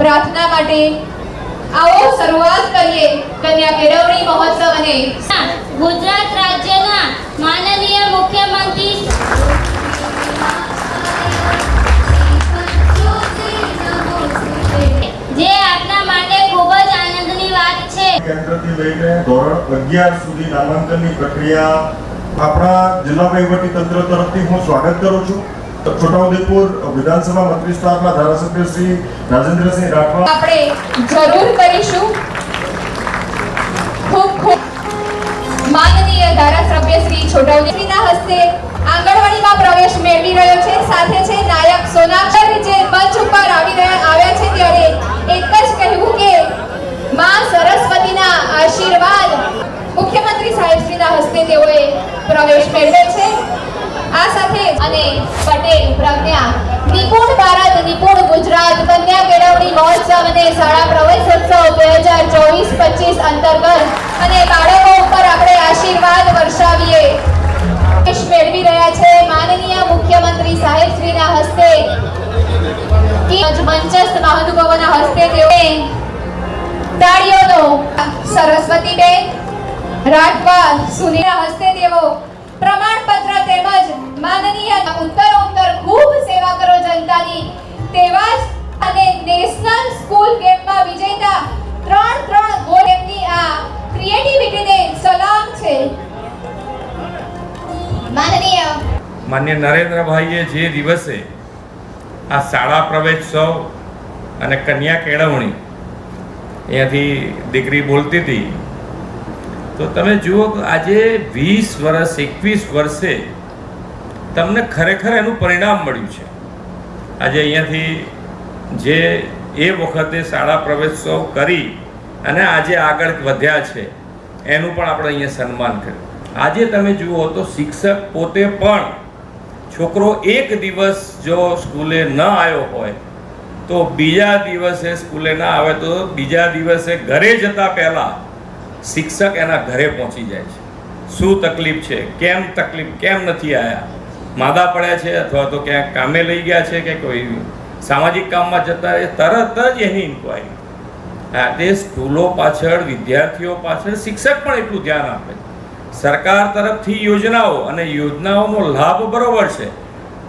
પ્રાર્થના માટે આવો શરૂઆત કરીએ કન્યા કેળવણી મહોત્સવ અને ગુજરાત રાજ્યના માનનીય મુખ્યમંત્રી જે આપના માટે ખૂબ જ આનંદની વાત છે. કેન્દ્રથી લઈને ધોરણ સુધી નામાંકનની પ્રક્રિયા આપણા જિલ્લા વહીવટી તંત્ર તરફથી હું સ્વાગત કરું છું. છોટાઉદેપુર વિધાનસભા મંત્રી વિસ્તારના ધારાસભ્ય શ્રી રાજેન્દ્રસિંહ રાઠવા આપણે જરૂર કરીશું. ખૂબ ખૂબ માનનીય ધારાસભ્ય શ્રી છોટાઉદેપુરના હસ્તે આંગણવાડીમાં સરસ્વતીબેન રાઠવા હસ્તે દેવો પ્રમાણપત્ર તેમજ માનનીય ઉત્તરોત્તર ખૂબ સેવા કરો જનતાની. તેવા અને નેશનલ સ્કૂલ ગેમમાં વિજેતા ત્રણ ત્રણ ગોલ એમની આ ક્રિએટિવિટીને સલામ છે. માનનીય. માન્ય નરેન્દ્રભાઈએ જે દિવસે આ શાળા પ્રવેશોત્સવ અને કન્યા કેળવણી અહીંયાથી દીકરી બોલતી હતી તો તમે જુઓ કે આજે વીસ વર્ષ, એકવીસ વર્ષે તમને ખરેખર એનું પરિણામ મળ્યું છે. આજે અહીંયાથી જે એ વખતે શાળા પ્રવેશોત્સવ કરી અને આજે આગળ વધ્યા છે, એનું પણ આપણે અહીંયા સન્માન કર્યું. આજે તમે જુઓ તો શિક્ષક પોતે પણ છોકરો એક દિવસ જો સ્કૂલે ન આવ્યો હોય, તો બીજા દિવસે સ્કૂલે ના આવે તો બીજા દિવસે ઘરે જતા પહેલા શિક્ષક એના ઘરે પહોંચી જાય છે. શું તકલીફ છે? કેમ તકલીફ? કેમ નથી આવ્યા માદા પડ્યા છે અથવા તો ક્યાંક કામે લઈ ગયા છે કે કોઈ સામાજિક કામમાં જતા એ તરત જ એની ઇન્કવાયરી હા તે સ્કૂલો પાછળ, વિદ્યાર્થીઓ પાછળ શિક્ષક પણ એટલું ધ્યાન આપે. સરકાર તરફથી યોજનાઓ અને યોજનાઓનો લાભ બરોબર છે.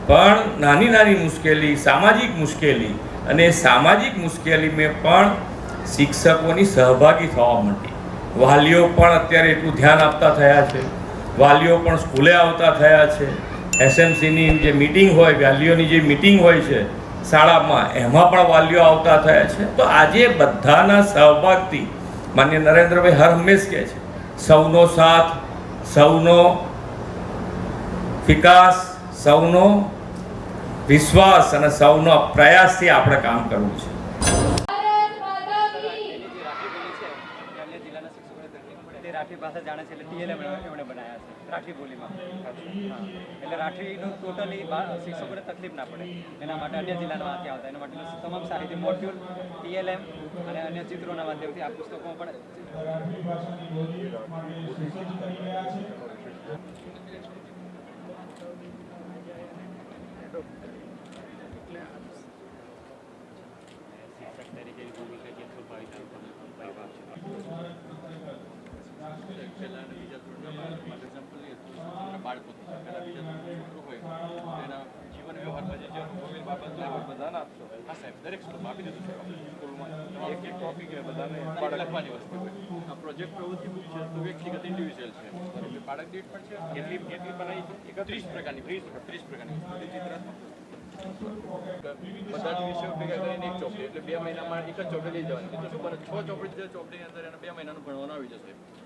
પણ નાની નાની મુશ્કેલી, સામાજિક મુશ્કેલી અને સામાજિક મુશ્કેલીમાં પણ શિક્ષકોની સહભાગી થવા માંડી. વાલીઓ પણ અત્યારે એટલું ધ્યાન આપતા થયા છે. વાલીઓ પણ સ્કૂલે આવતા થયા છે. એસએમસીની જે મિટિંગ હોય, વાલીઓની જે મિટિંગ હોય છે, શાળામાં, એમાં પણ વાલીઓ આવતા થયા છે. તો આજે બધાના સહભાગથી માન્ય નરેન્દ્રભાઈ હર હંમેશ કહે છે, સૌનો સાથ, સૌનો વિકાસ, સૌનો વિશ્વાસ અને સૌનો પ્રયાસથી આપણે કામ કરવું છે અન્ય જિલ્લાના શિક્ષકોને તકલીફ પડે તે રાઠી ભાષા જાણે છે, એટલે ટીએલએમ એમણે બનાવ્યા છે, રાઠી બોલીમાં. એટલે રાઠીનું ટોટલી શિક્ષકોને તકલીફ ના પડે. એના માટે અન્ય જિલ્લાના વાંચ્યા આવતા, એના માટે તમામ સાહિત્ય મોડ્યુલ ટીએલએમ અને અન્ય ચિત્રોના માધ્યમથી આ પુસ્તકો પણ પ્રોજેક્ટ પ્રવૃત્તિ બુક છે તો વ્યક્તિગત છે બાળક દીઠ પણ છે કેટલી કેટલી બનાવી છે એકત્રીસ પ્રકારની ત્રીસ પ્રકારની ચિત્રાત્મક બધા જ વિષયો ભેગા કરીને એક ચોપડી એટલે બે મહિનામાં એક જ ચોપડી લઈ જવાની તો છ ચોપડી છે ચોપડીની અંદર એને બે મહિનાનું ભણવાનું આવી જશે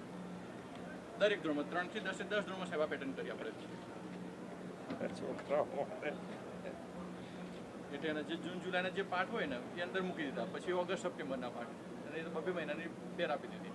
દરેક ધોરણમાં ત્રણથી દસ દસ ધોરણમાં સેવા પેટર્ન કરી આપણે એટલે એના જે જૂન જુલાઈના જે પાઠ હોય ને એ અંદર મૂકી દીધા. પછી ઓગસ્ટ સપ્ટેમ્બરના પાઠ. અને એ તો બબે મહિનાની બેર આપી દીધી.